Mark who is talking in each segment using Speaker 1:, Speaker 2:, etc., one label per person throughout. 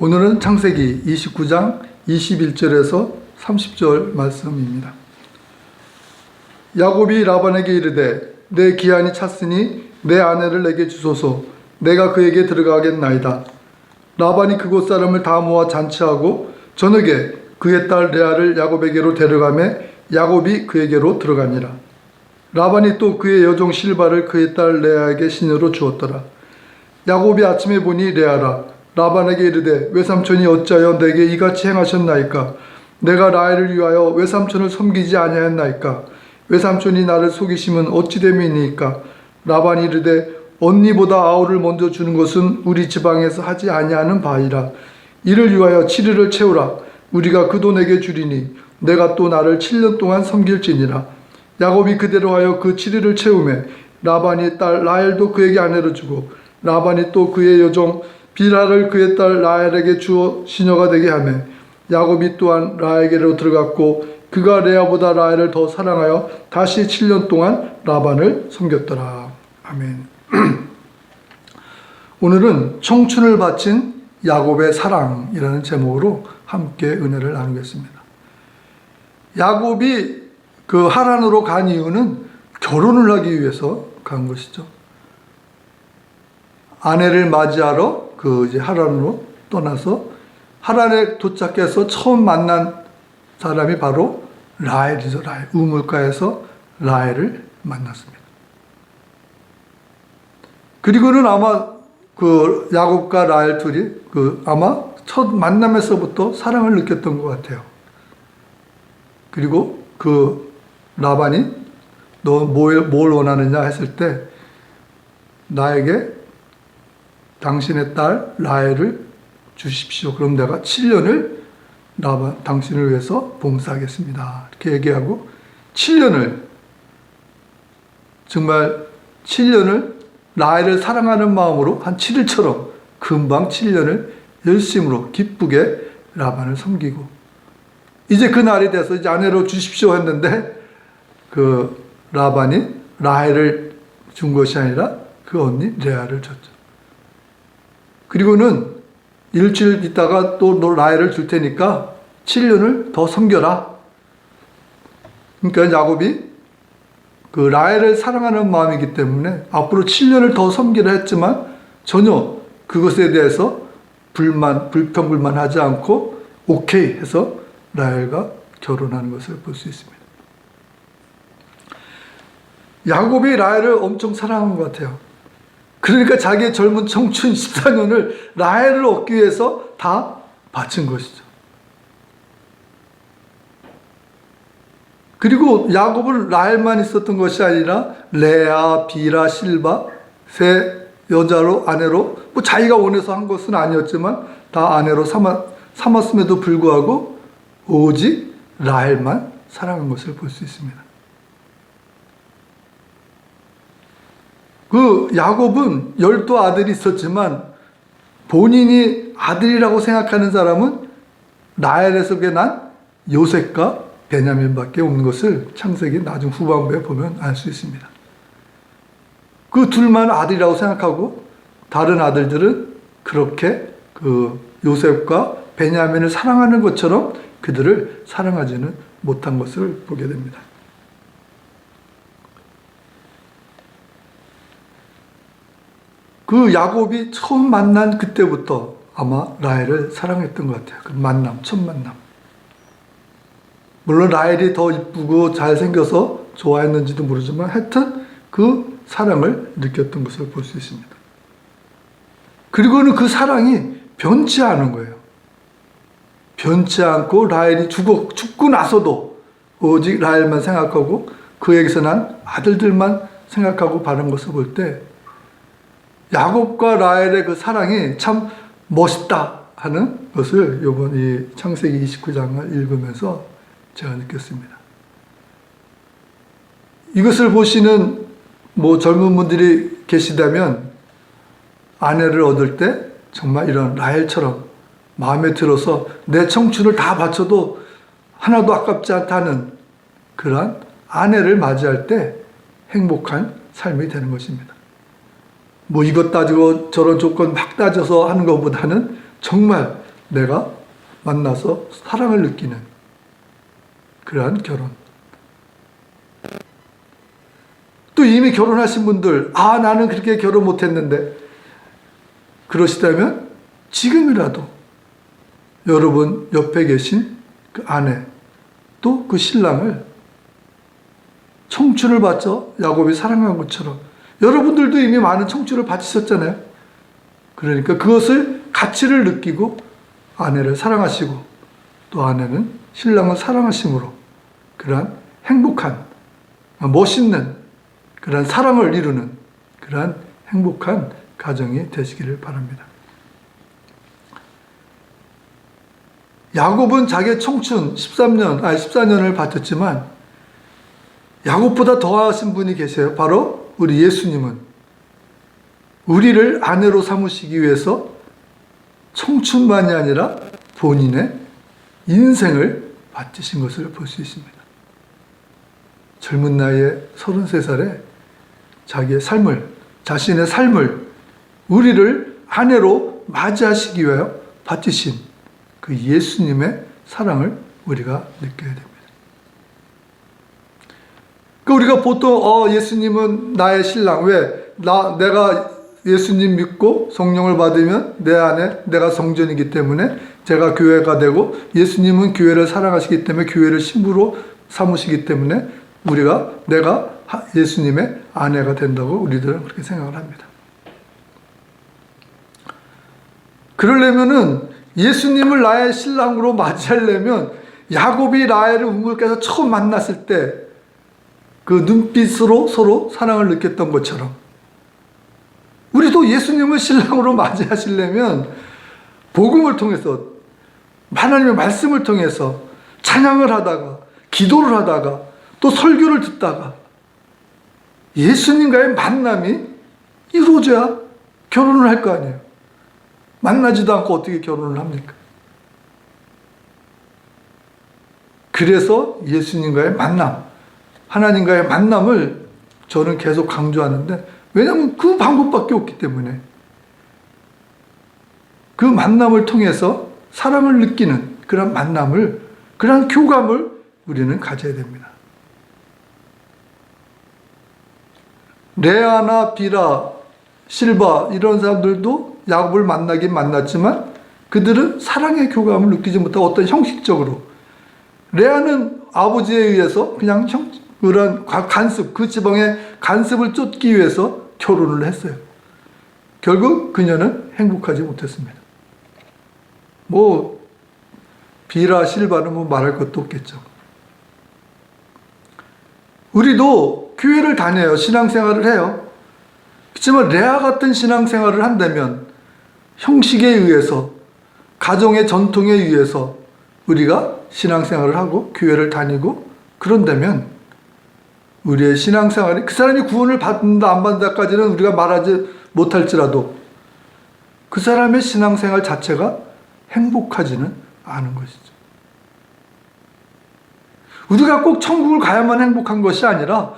Speaker 1: 오늘은 창세기 29장 21절에서 30절 말씀입니다. 야곱이 라반에게 이르되 내 기한이 찼으니 내 아내를 내게 주소서 내가 그에게 들어가겠나이다. 라반이 그곳 사람을 다 모아 잔치하고 저녁에 그의 딸 레아를 야곱에게로 데려가매 야곱이 그에게로 들어가니라. 라반이 또 그의 여종 실바를 그의 딸 레아에게 시녀로 주었더라. 야곱이 아침에 보니 레아라 라반에게 이르되 외삼촌이 어찌하여 내게 이같이 행하셨나이까? 내가 라헬을 위하여 외삼촌을 섬기지 아니하였나이까? 외삼촌이 나를 속이심은 어찌 됨이니까? 라반이 이르되 언니보다 아우를 먼저 주는 것은 우리 지방에서 하지 아니하는 바이라. 이를 위하여 7일을 채우라. 우리가 그 돈에게 주리니 내가 또 나를 7년 동안 섬길지니라. 야곱이 그대로 하여 그 7일을 채우매 라반이 딸 라헬도 그에게 아내로 주고 라반이 또 그의 여종 비라를 그의 딸 라헬에게 주어 시녀가 되게 하며 야곱이 또한 라헬에게로 들어갔고 그가 레아보다 라헬을 더 사랑하여 다시 7년 동안 라반을 섬겼더라. 아멘. 오늘은 청춘을 바친 야곱의 사랑이라는 제목으로 함께 은혜를 나누겠습니다. 야곱이 그 하란으로 간 이유는 결혼을 하기 위해서 간 것이죠. 아내를 맞이하러 그 이제 하란으로 떠나서 하란에 도착해서 처음 만난 사람이 바로 라헬이죠. 라헬. 우물가에서 라헬을 만났습니다. 그리고는 아마 그 야곱과 라헬 둘이 그 아마 첫 만남에서부터 사랑을 느꼈던 것 같아요. 그리고 그 라반이 너 뭘 원하느냐 했을 때 나에게 당신의 딸 라헬을 주십시오. 그럼 내가 7년을 라반 당신을 위해서 봉사하겠습니다. 이렇게 얘기하고 7년을 정말 7년을 라헬을 사랑하는 마음으로 한 7일처럼 금방 7년을 열심으로 기쁘게 라반을 섬기고 이제 그 날이 돼서 이제 아내로 주십시오 했는데 그 라반이 라헬을 준 것이 아니라 그 언니 레아를 줬죠. 그리고는 일주일 있다가 또 너 라헬을 줄 테니까 7년을 더 섬겨라. 그러니까 야곱이 그 라헬을 사랑하는 마음이기 때문에 앞으로 7년을 더 섬기라 했지만 전혀 그것에 대해서 불만, 불평불만 하지 않고 오케이 해서 라헬과 결혼하는 것을 볼 수 있습니다. 야곱이 라헬을 엄청 사랑한 것 같아요. 그러니까 자기의 젊은 청춘 14년을 라헬을 얻기 위해서 다 바친 것이죠. 그리고 야곱은 라헬만 있었던 것이 아니라 레아, 비라, 실바 세 여자로 아내로 뭐 자기가 원해서 한 것은 아니었지만 다 아내로 삼았, 삼았음에도 불구하고 오직 라헬만 사랑한 것을 볼 수 있습니다. 그 야곱은 열두 아들이 있었지만 본인이 아들이라고 생각하는 사람은 라헬에서 난 요셉과 베냐민밖에 없는 것을 창세기 나중 후반부에 보면 알 수 있습니다. 그 둘만 아들이라고 생각하고 다른 아들들은 그렇게 그 요셉과 베냐민을 사랑하는 것처럼 그들을 사랑하지는 못한 것을 보게 됩니다. 그 야곱이 처음 만난 그때부터 아마 라헬을 사랑했던 것 같아요. 그 만남, 첫 만남. 물론 라헬이 더 이쁘고 잘생겨서 좋아했는지도 모르지만 하여튼 그 사랑을 느꼈던 것을 볼 수 있습니다. 그리고는 그 사랑이 변치 않은 거예요. 변치 않고 라헬이 죽어, 죽고 나서도 오직 라헬만 생각하고 그에게서 난 아들들만 생각하고 바른 것을 볼때 야곱과 라헬의 그 사랑이 참 멋있다 하는 것을 이번 이 창세기 29장을 읽으면서 제가 느꼈습니다. 이것을 보시는 뭐 젊은 분들이 계시다면 아내를 얻을 때 정말 이런 라헬처럼 마음에 들어서 내 청춘을 다 바쳐도 하나도 아깝지 않다는 그러한 아내를 맞이할 때 행복한 삶이 되는 것입니다. 뭐 이것 따지고 저런 조건 막 따져서 하는 것보다는 정말 내가 만나서 사랑을 느끼는 그러한 결혼. 또 이미 결혼하신 분들, 아, 나는 그렇게 결혼 못했는데, 그러시다면 지금이라도 여러분 옆에 계신 그 아내, 또 그 신랑을 청춘을 받죠. 야곱이 사랑한 것처럼. 여러분들도 이미 많은 청춘을 받으셨잖아요. 그러니까 그것을 가치를 느끼고 아내를 사랑하시고 또 아내는 신랑을 사랑하심으로 그러한 행복한 멋있는 그러한 사랑을 이루는 그러한 행복한 가정이 되시기를 바랍니다. 야곱은 자기의 청춘 13년, 아니 14년을 바쳤지만 야곱보다 더하신 분이 계세요. 바로 우리 예수님은 우리를 아내로 삼으시기 위해서 청춘만이 아니라 본인의 인생을 바치신 것을 볼 수 있습니다. 젊은 나이에 33살에 자기의 삶을, 자신의 삶을 우리를 아내로 맞이하시기 위하여 바치신 그 예수님의 사랑을 우리가 느껴야 됩니다. 그 우리가 보통 어 예수님은 나의 신랑 왜 나 내가 예수님 믿고 성령을 받으면 내 안에 내가 성전이기 때문에 제가 교회가 되고 예수님은 교회를 사랑하시기 때문에 교회를 신부로 삼으시기 때문에 우리가 내가 하- 예수님의 아내가 된다고 우리들은 그렇게 생각을 합니다. 그러려면은 예수님을 나의 신랑으로 맞이하려면 야곱이 라헬을 우물가에서 처음 만났을 때 그 눈빛으로 서로 사랑을 느꼈던 것처럼 우리도 예수님을 신랑으로 맞이하시려면 복음을 통해서 하나님의 말씀을 통해서 찬양을 하다가 기도를 하다가 또 설교를 듣다가 예수님과의 만남이 이루어져야 결혼을 할 거 아니에요. 만나지도 않고 어떻게 결혼을 합니까? 그래서 예수님과의 만남, 하나님과의 만남을 저는 계속 강조하는데, 왜냐하면 그 방법밖에 없기 때문에. 그 만남을 통해서 사랑을 느끼는 그런 만남을, 그런 교감을 우리는 가져야 됩니다. 레아나 비라, 실바 이런 사람들도 야곱을 만나긴 만났지만 그들은 사랑의 교감을 느끼지 못하고 어떤 형식적으로 레아는 아버지에 의해서 그냥 형 그런 가- 간습 그 지방의 간습을 쫓기 위해서 결혼을 했어요. 결국 그녀는 행복하지 못했습니다. 뭐 비라 실바는 뭐 말할 것도 없겠죠. 우리도 교회를 다녀요. 신앙생활을 해요. 그렇지만 레아 같은 신앙생활을 한다면 형식에 의해서 가정의 전통에 의해서 우리가 신앙생활을 하고 교회를 다니고 그런다면 우리의 신앙생활이 그 사람이 구원을 받는다 안 받는다까지는 우리가 말하지 못할지라도 그 사람의 신앙생활 자체가 행복하지는 않은 것이죠. 우리가 꼭 천국을 가야만 행복한 것이 아니라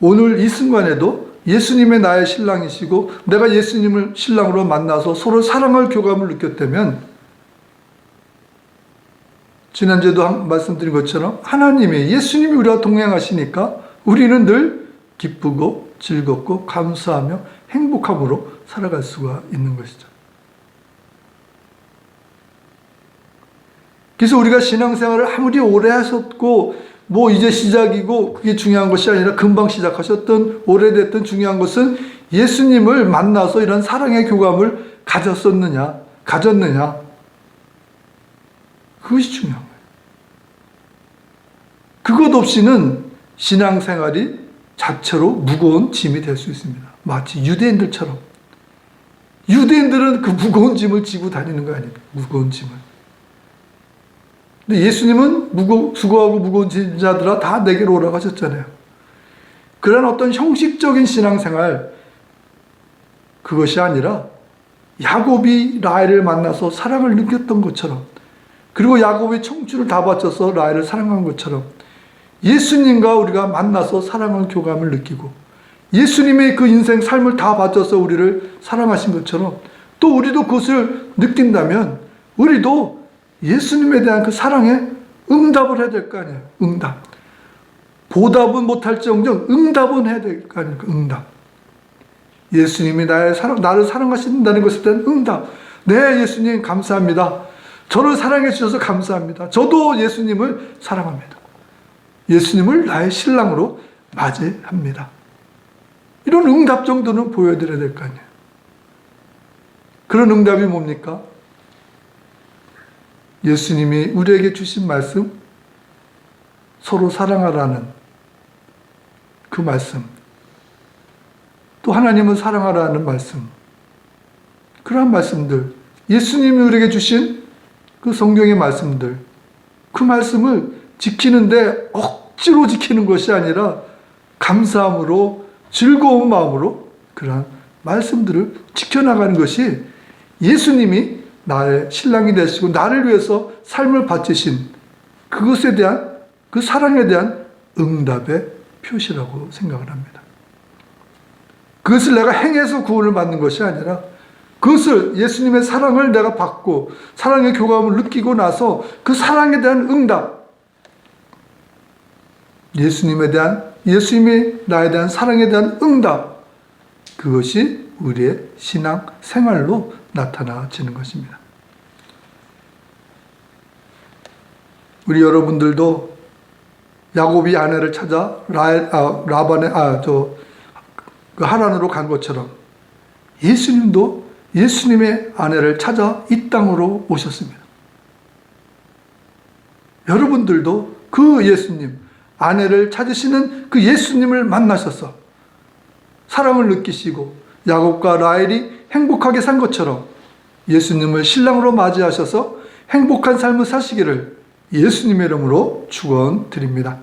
Speaker 1: 오늘 이 순간에도 예수님의 나의 신랑이시고 내가 예수님을 신랑으로 만나서 서로 사랑할 교감을 느꼈다면 지난주에도 한- 말씀드린 것처럼 하나님이 예수님이 우리와 동행하시니까 우리는 늘 기쁘고 즐겁고 감사하며 행복함으로 살아갈 수가 있는 것이죠. 그래서 우리가 신앙생활을 아무리 오래 하셨고 뭐 이제 시작이고 그게 중요한 것이 아니라 금방 시작하셨던 오래됐던 중요한 것은 예수님을 만나서 이런 사랑의 교감을 가졌었느냐 가졌느냐 그것이 중요한 거예요. 그것 없이는 신앙생활이 자체로 무거운 짐이 될 수 있습니다. 마치 유대인들처럼 유대인들은 그 무거운 짐을 지고 다니는 거 아닙니까? 무거운 짐을. 근데 예수님은 무거, 수고하고 무거운 짐자들아 다 내게로 오라고 하셨잖아요. 그런 어떤 형식적인 신앙생활, 그것이 아니라 야곱이 라헬을 만나서 사랑을 느꼈던 것처럼, 그리고 야곱이 청춘을 다 바쳐서 라헬을 사랑한 것처럼, 예수님과 우리가 만나서 사랑을 교감을 느끼고, 예수님의 그 인생 삶을 다 바쳐서 우리를 사랑하신 것처럼, 또 우리도 그것을 느낀다면, 우리도 예수님에 대한 그 사랑에 응답을 해야 될 거 아니에요. 응답. 보답은 못할지언정 응답은 해야 될 거 아닙니까? 응답. 예수님이 나의 사랑, 나를 사랑하신다는 것에 대한 응답. 네, 예수님 감사합니다. 저를 사랑해 주셔서 감사합니다. 저도 예수님을 사랑합니다. 예수님을 나의 신랑으로 맞이합니다. 이런 응답 정도는 보여드려야 될 거 아니에요. 그런 응답이 뭡니까? 예수님이 우리에게 주신 말씀, 서로 사랑하라는 그 말씀, 또 하나님은 사랑하라는 말씀, 그러한 말씀들, 예수님이 우리에게 주신 그 성경의 말씀들, 그 말씀을 지키는데 억지로 지키는 것이 아니라 감사함으로 즐거운 마음으로 그러한 말씀들을 지켜나가는 것이 예수님이 나의 신랑이 되시고 나를 위해서 삶을 바치신 그것에 대한 그 사랑에 대한 응답의 표시라고 생각을 합니다. 그것을 내가 행해서 구원을 받는 것이 아니라 그것을 예수님의 사랑을 내가 받고 사랑의 교감을 느끼고 나서 그 사랑에 대한 응답 예수님에 대한 예수님이 나에 대한 사랑에 대한 응답 그것이 우리의 신앙 생활로 나타나지는 것입니다. 우리 여러분들도 야곱이 아내를 찾아 라, 아, 라반의 아저 그 하란으로 간 것처럼 예수님도 예수님의 아내를 찾아 이 땅으로 오셨습니다. 여러분들도 그 예수님, 아내를 찾으시는 그 예수님을 만나셔서 사랑을 느끼시고 야곱과 라헬이 행복하게 산 것처럼 예수님을 신랑으로 맞이하셔서 행복한 삶을 사시기를 예수님의 이름으로 축원드립니다.